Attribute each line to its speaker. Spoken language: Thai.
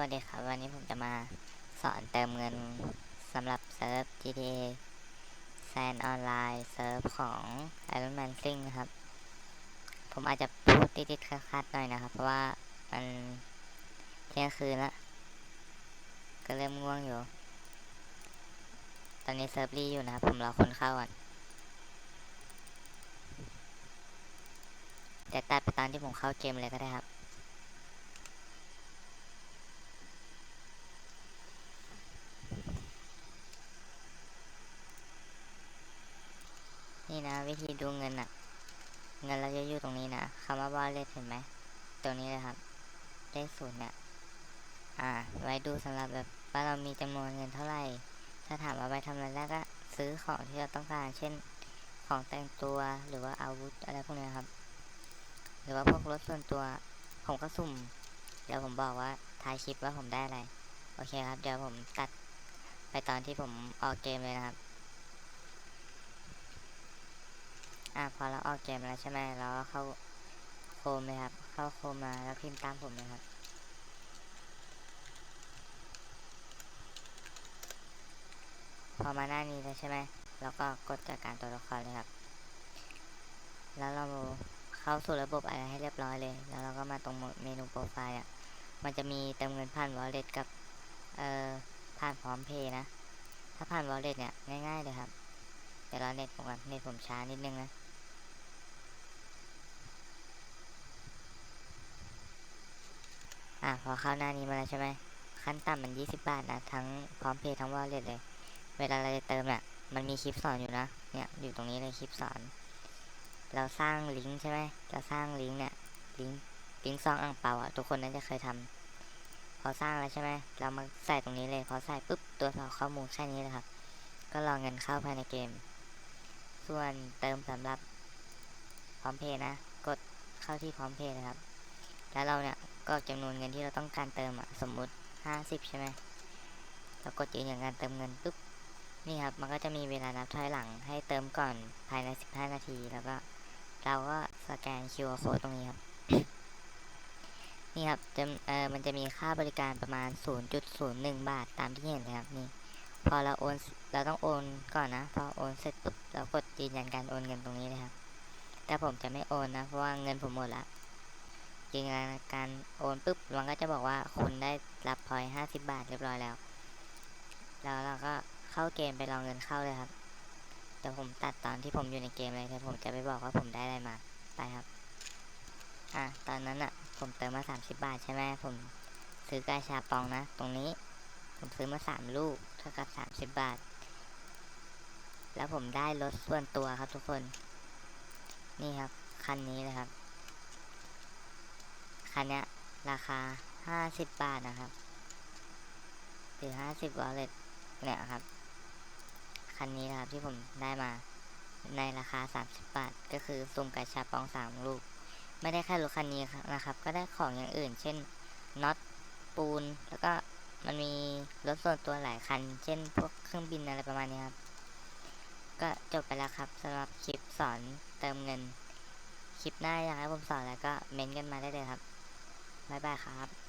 Speaker 1: วัสดีครับ วันนี้ผมจะมาสอนเติมเงินสำหรับเซิร์ฟ GTA San Online เซิร์ฟของ Iron Man Sing ครับ ผมอาจจะพูดติดๆคัดๆหน่อยนะครับ เพราะว่ามันเที่ยงคืนละก็เริ่มง่วงอยู่ ตอนนี้เซิร์ฟรีอยู่นะครับ ผมรอคนเข้าก่อนแต่ตัดไปตอนที่ผมเข้าเกมเลยก็ได้ครับ นี่นะ วิธีดูเงินอะเงินเราจะอยู่ตรงนี้นะคำว่า wallet เห็นไหมตรงนี้เลยครับเลขศูนย์เนี่ยอ่า ไว้ดูสำหรับแบบว่าเรามีจำนวนเงินเท่าไหร่ ถ้าถามว่าไปทำอะไรแล้วก็ซื้อของที่เราต้องการ เช่น ของแต่งตัวหรือว่าอาวุธอะไรพวกนี้ครับ หรือว่าพวกรถส่วนตัว ผมก็สุ่ม เดี๋ยวผมบอกว่าท้ายคลิปว่าผมได้อะไร โอเคครับ เดี๋ยวผมตัดไปตอนที่ผมออกเกมเลยนะครับ อะพอเราออกเกมแล้วใช่ไหมเราก็เข้าโคมเลยครับ เข้าโคมมาแล้วพิมพ์ตามผมเลยครับพอมาหน้านี้แล้วใช่ไหมเราก็กดจัดการตัวละครเลยครับ แล้วเราเข้าสู่ระบบอะไรให้เรียบร้อยเลย แล้วเราก็มาตรงเมนูโปรไฟล์อะมันจะมีเติมเงินผ่าน wallet กับ เอ่อ ผ่านพร้อมเพย์นะ ถ้าผ่าน wallet เนี่ย ง่ายๆเลยครับ เดี๋ยวเราเน็ตผมก่อนเน็ตผมช้านิดนึงนะ อะพอเข้าหน้านี้มาแล้วใช่ไหมขั้นต่ำมัน 20 บาทนะทั้งพร้อมเพย์ทั้งวอลเล็ตเลย เวลาเราจะเติมเนี่ยมันมีคลิปสอนอยู่นะเนี่ยอยู่ตรงนี้เลยคลิปสอน เราสร้างลิงก์ใช่ไหมเราสร้างลิงก์เนี่ยลิงก์ลิงก์ซองอ่างเปาอะทุกคนน่าจะเคยทำพอสร้างแล้วใช่ไหมเรามาใส่ตรงนี้เลยพอใส่ปุ๊บตัวสอบข้อมูลแค่นี้เลยครับ ก็รอเงินเข้าภายในเกม ส่วนเติมสำหรับพร้อมเพย์นะ กดเข้าที่พร้อมเพย์เลยครับ แล้วเราเนี่ย ก็จำนวนเงินที่เราต้องการเติมอะสมมุติ 50 ใช่ไหมเรากดยืนอย่างการเติมเงินปุ๊บนี่ครับ มันก็จะมีเวลานับถอยหลังให้เติมก่อนภายใน 15 นาที แล้วก็เราก็สแกน QR code ตรงนี้ครับ นี่ครับจะเออมันจะมีค่าบริการประมาณ 0.01 บาทตามที่เห็นเลยครับนี่ พอเราโอน เราต้องโอนก่อนนะ พอโอนเสร็จปุ๊บ เรากดยืนยันการโอนเงินตรงนี้เลยครับ แต่ผมจะไม่โอนนะ เพราะว่าเงินผมหมดละ ยืนยันการโอนปุ๊บมันก็จะบอกว่าคุณได้รับพอยต์50บาทเรียบร้อยแล้ว แล้วเราก็เข้าเกมไปลองเงินเข้าเลยครับเดี๋ยวผมตัดตอนที่ผมอยู่ในเกมเลยเดี๋ยวผมจะไปบอกว่าผมได้อะไรมาไปครับ อะตอนนั้นอะ ผมเติมมา30บาทใช่ไหมผมซื้อกาชาปองนะ ตรงนี้ ผมซื้อมา3ลูกเท่ากับ30บาท แล้วผมได้รถส่วนตัวครับทุกคน นี่ครับ คันนี้เลยครับ คันเนี้ย ราคา50บาทนะครับหรือ50วอลเล็ตเนี่ยครับ คันนี้นะครับที่ผมได้มาในราคา 30 บาท ก็คือซุ่มกระชาปอง3ลูก ไม่ได้แค่รถคันนี้นะครับ ก็ได้ของอย่างอื่น เช่นน็อตปูน แล้วก็มันมีรถส่วนตัวหลายคัน เช่น พวกเครื่องบินอะไรประมาณนี้ครับ ก็จบไปแล้วครับสำหรับคลิปสอนเติมเงิน คลิปหน้าอยากให้ผมสอนแล้วก็เม้นต์กันมาได้เลยครับ บ๊ายบายครับ